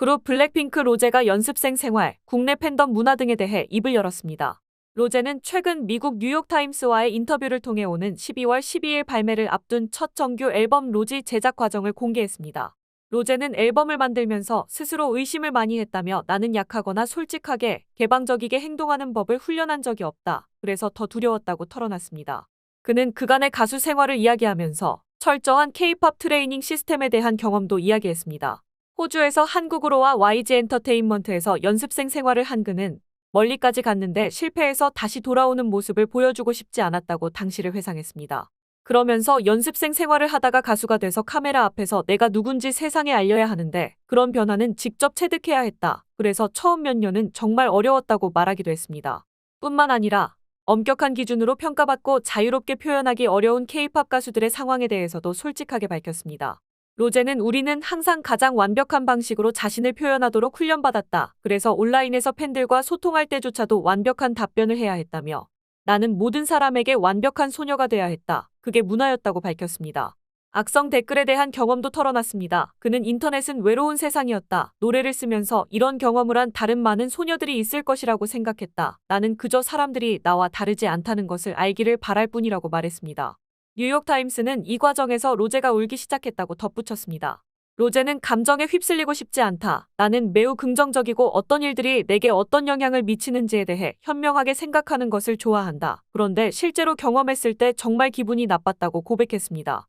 그룹 블랙핑크 로제가 연습생 생활, 국내 팬덤 문화 등에 대해 입을 열었습니다. 로제는 최근 미국 뉴욕타임스와의 인터뷰를 통해 오는 12월 12일 발매를 앞둔 첫 정규 앨범 로지 제작 과정을 공개했습니다. 로제는 앨범을 만들면서 스스로 의심을 많이 했다며 나는 약하거나 솔직하게 개방적이게 행동하는 법을 훈련한 적이 없다. 그래서 더 두려웠다고 털어놨습니다. 그는 그간의 가수 생활을 이야기하면서 철저한 K-팝 트레이닝 시스템에 대한 경험도 이야기했습니다. 호주에서 한국으로 와 YG 엔터테인먼트에서 연습생 생활을 한 그는 멀리까지 갔는데 실패해서 다시 돌아오는 모습을 보여주고 싶지 않았다고 당시를 회상했습니다. 그러면서 연습생 생활을 하다가 가수가 돼서 카메라 앞에서 내가 누군지 세상에 알려야 하는데 그런 변화는 직접 체득해야 했다. 그래서 처음 몇 년은 정말 어려웠다고 말하기도 했습니다. 뿐만 아니라 엄격한 기준으로 평가받고 자유롭게 표현하기 어려운 K-팝 가수들의 상황에 대해서도 솔직하게 밝혔습니다. 로제는 우리는 항상 가장 완벽한 방식으로 자신을 표현하도록 훈련받았다. 그래서 온라인에서 팬들과 소통할 때조차도 완벽한 답변을 해야 했다며 나는 모든 사람에게 완벽한 소녀가 돼야 했다. 그게 문화였다고 밝혔습니다. 악성 댓글에 대한 경험도 털어놨습니다. 그는 인터넷은 외로운 세상이었다. 노래를 쓰면서 이런 경험을 한 다른 많은 소녀들이 있을 것이라고 생각했다. 나는 그저 사람들이 나와 다르지 않다는 것을 알기를 바랄 뿐이라고 말했습니다. 뉴욕타임스는 이 과정에서 로제가 울기 시작했다고 덧붙였습니다. 로제는 감정에 휩쓸리고 싶지 않다. 나는 매우 긍정적이고 어떤 일들이 내게 어떤 영향을 미치는지에 대해 현명하게 생각하는 것을 좋아한다. 그런데 실제로 경험했을 때 정말 기분이 나빴다고 고백했습니다.